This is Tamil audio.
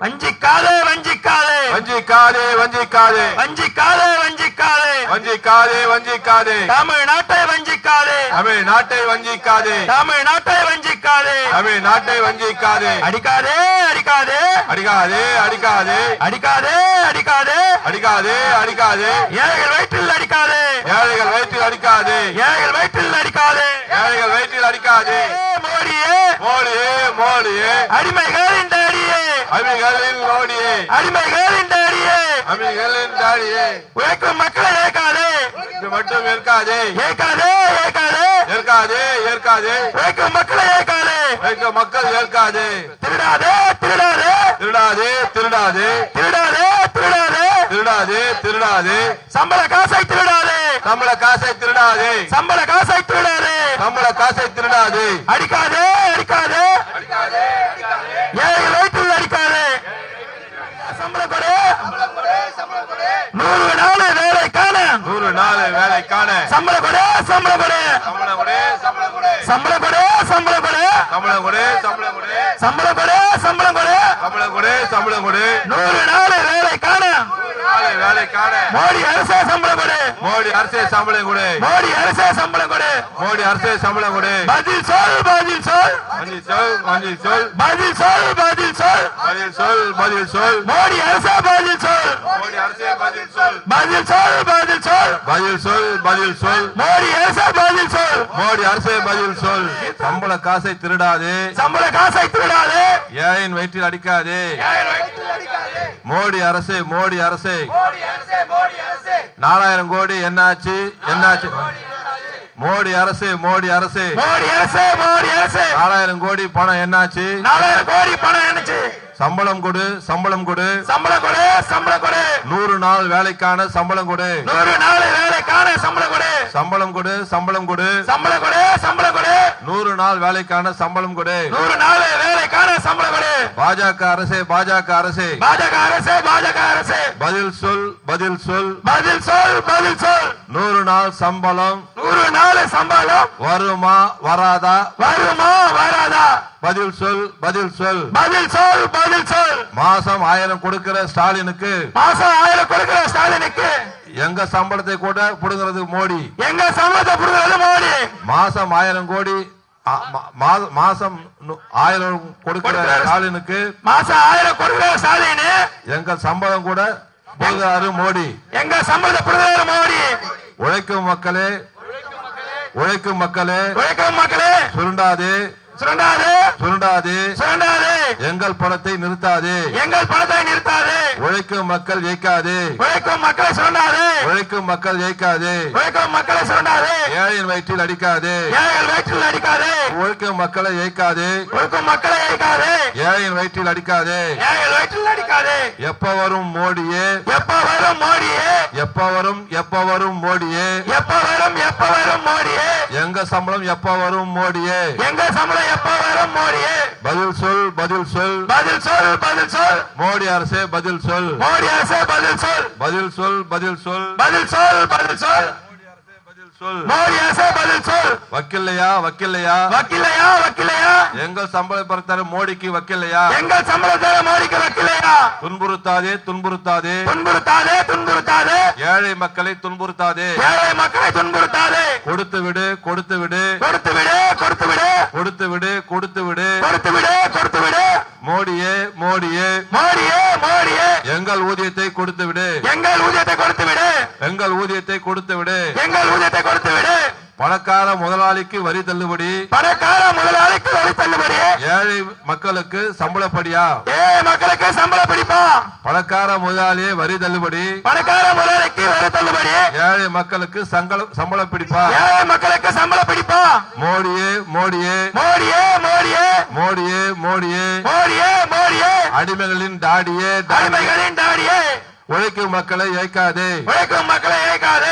வஞ்சிக்காதே வஞ்சிக்காதே. வஞ்சிக்காதே வஞ்சிக்காதே. வஞ்சிக்காதே வஞ்சிக்காதே. வஞ்சிக்காதே வஞ்சிக்காதே. தமிழ்நாட்டை வஞ்சிக்காதே. தமிழ்நாட்டை வஞ்சிக்காதே. தமிழ்நாட்டை வஞ்சிக்காதே. தமிழ்நாட்டை வஞ்சிக்காதே. அடிக்காதே அடிக்காதே. அடிக்காதே அடிக்காதே. அடிக்காதே அடிக்காதே. அடிக்காதே அடிக்காதே. ஏழைகள் வயிற்றில் அடிக்காதே. ஏழைகள் வயிற்றில் அடிக்காதே. ஏழைகள் வயிற்றில் அடிக்காதே. ஏழைகள் வயிற்றில் அடிக்காதே. ஏ மோடியே. மோடியே மோடியே. அடிமைகளின் டாடியே அமிகளின் மோடியே அடிமைகளின் டாடியே அமிகளின் தாடியே. உழைக்கும் மக்களை ஏற்காதே. இது மட்டும் இருக்காதே ஏற்காதே ஏற்காதே. ஏற்காதே ஏற்காதே. உழைக்கும் மக்களை ஏற்காதே. வைக்க மக்கள் ஏற்காதே. திருடாதே திருடாதே. திருடாதே திருடாதே. திருடாதே திருடாதே. திருடாதே திருடாதே. சம்பள காசை திருடாதே. நம்மள காசை திருடாதே. சம்பள காசை திருடாதே. நம்மள காசை திருடாதே. அடிக்காதே ஏழைகள் வயிற்றில் அடிக்காதே சம்பள கொடு நூறு நாள் வேலைக்கான நூறு நாள் வேலைக்கான சம்பள கொடு சம்பள கொடு சம்பளம் கொடு சம்பளம் கொடு சம்பள கொடு சம்பள கொடு சம்பளம் கொடு சம்பளம் கொடு சம்பள கொடு சம்பளம் கொடு சம்பளம் கொடு சம்பளம் கொடு நூறு நாள் மோடி அரசே சம்பளம் கொடு மோடி அரசே சம்பளம் கொடு மோடி அரசே சம்பளம் கொடு மோடி அரசே சம்பளம் கொடு பதில் சொல் பதில் சொல் மஞ்சள் சொல் மஞ்சள் சொல் பதில் சொல் பதில் சொல் பதில் சொல் பதில் சொல் மோடி அரசே பதில் சொல் மோடி அரசே பதில் சொல் பதில் சொல் பதில் சொல் பதில் சொல் பதில் சொல் மோடி அரசே பதில் சொல் மோடி அரசே பதில் சொல் சம்பள காசை திருடாதே சம்பள காசை திருடாதே ஏழையின் வயிற்றில் அடிக்காதே மோடி அரசு மோடி அரசு. நாலாயிரம் கோடி என்னாச்சு? என்னாச்சு? மோடி அரசு மோடி அரசு. மோடி அரசே மோடி அரசே. நாலாயிரம் கோடி பணம் என்னாச்சு? நாலாயிரம் கோடி பணம் என்னச்சு? சம்பளம் கொடு சம்பளம் கொடு. சம்பளம் கொடு சம்பளம் கொடு. நூறு நாள் வேலைக்கான சம்பளம் கொடு. நூறு நாள் வேலைக்கான சம்பளம் கொடு. சம்பளம் கொடு சம்பளம் கொடு. சம்பளம் கொடு சம்பளம் கொடு. நூறு நாள் வேலைக்கான சம்பளம் கொடு. நூறு நாள் பாஜக அரசே பாஜக அரசே. பாஜக அரசே பாஜக அரசே. பதில் சொல் பதில் சொல். பதில் சொல் பதில் சொல். நூறு நாள் சம்பளம். நூறு நாள் சம்பளம். வருமா வராதா? வருமா வராதா? பதில் சொல் பதில் சொல். பதில் சொல் பதில் சொல். மாசம் ஆயிரம் கொடுக்கிற ஸ்டாலினுக்கு. மாசம் ஆயிரம் கொடுக்கிற ஸ்டாலினுக்கு. எங்க சம்பளத்தை கூட புடுங்கிறது மோடி. எங்க சம்பளத்தை புடுங்கிறது மோடி. மாசம் ஆயிரம் கோடி மாசம் ஆயிரம் கொடுக்கிற ஸ்டாலினுக்கு மாசம் ஆயிரம் கொடுக்கிற ஸ்டாலின்? எங்க சம்பளம் கூட புடுங்கிறாரு மோடி. எங்க சம்பளத்தை புடுங்கிறது மோடி? உழைக்கும் மக்களே உழைக்கும் மக்களே உழைக்கும் மக்களே சுரண்டாதே சுருண்டாதே. சுரண்டாதே. எங்கள் பணத்தை நிறுத்தாதே. எங்கள் பணத்தை நிறுத்தாதே. உழைக்கும் மக்கள் ஜெயிக்காதே. உழைக்கும் மக்களை சுரண்டாதே. உழைக்கும் மக்கள் ஜெயிக்காதே. உழைக்கும் மக்களை சுரண்டாதே. ஏழையின் வயிற்றில் அடிக்காதே. ஏழைகள் வயிற்றில் அடிக்காதே. உழைக்கும் மக்களை ஜெயிக்காதே உழைக்கும் மக்களை அடிக்காதே ஏழையின் வயிற்றில் அடிக்காதே. ஏழைகள் வயிற்றில் அடிக்காதே. எப்ப வரும் மோடியே? எப்ப வரும் மோடியே? எப்ப வரும் எப்ப வரும் மோடியே? எப்ப வரும் எப்ப வரும் மோடியே? எங்க சம்பளம் எப்ப வரும் மோடியே? எங்க சம்பளம் எப்ப வரும் மோடியே? பதில் சொல் பதில் சொல். பதில் சொல் பதில் சொல். மோடி அரசே பதில் சொல். மோடி அரசே பதில் சொல். பதில் சொல் பதில் சொல். பதில் சொல் பதில் சொல். பதில் சொல். மோடி அரசே பதில் சொல். வக்கில்லையா வக்கில்லையா? வக்கில்லையா வக்கில்லையா? எங்கள் சம்பள பரத்தாரு மோடிக்கு வக்கில்லையா? எங்கள் சம்பளத்தை மோடிக்கு வக்கில்லையா? துன்புறுத்தாதே துன்புறுத்தாதே. துன்புறுத்தாதே துன்புறுத்தாதே. ஏழை மக்களை துன்புறுத்தாதே. ஏழை மக்களை துன்புறுத்தாதே. கொடுத்து விடு கொடுத்து விடு. கொடுத்து விடு கொடுத்து விடு. கொடுத்து விடு கொடுத்து விடு. கொடுத்து விடு கொடுத்து விடு. மோடியே மோடியே. மோடியே மோடியே. எங்கள் ஊதியத்தை கொடுத்து விடு. எங்கள் ஊதியத்தை கொடுத்து விடு. எங்கள் ஊதியத்தை கொடுத்து விடு. எங்கள் ஊதியத்தை கொடுத்து விடு. பணக்கார முதலாளிக்கு வரி தள்ளுபடி. பணக்கார முதலாளிக்கு வரி தள்ளுபடி. ஏழை மக்களுக்கு சம்பளப்படியா ஏ மக்களுக்கு சம்பள பிடிப்பா? பணக்கார முதலாளியே வரி தள்ளுபடி. பணக்கார முதலாளிக்கு வரி தள்ளுபடி. ஏழை மக்களுக்கு சம்பளம் பிடிப்பா? ஏழை மக்களுக்கு சம்பள பிடிப்பா? மோடியே மோடியே. மோடியே. மோடியே மோடியே. மோடியே மோடியே. அடிமைகளின் டாடி அடிமைகளின் தாடியே. உழைக்கும் மக்களை ஏய்க்காதே. உழைக்கும் மக்களை ஏற்காதே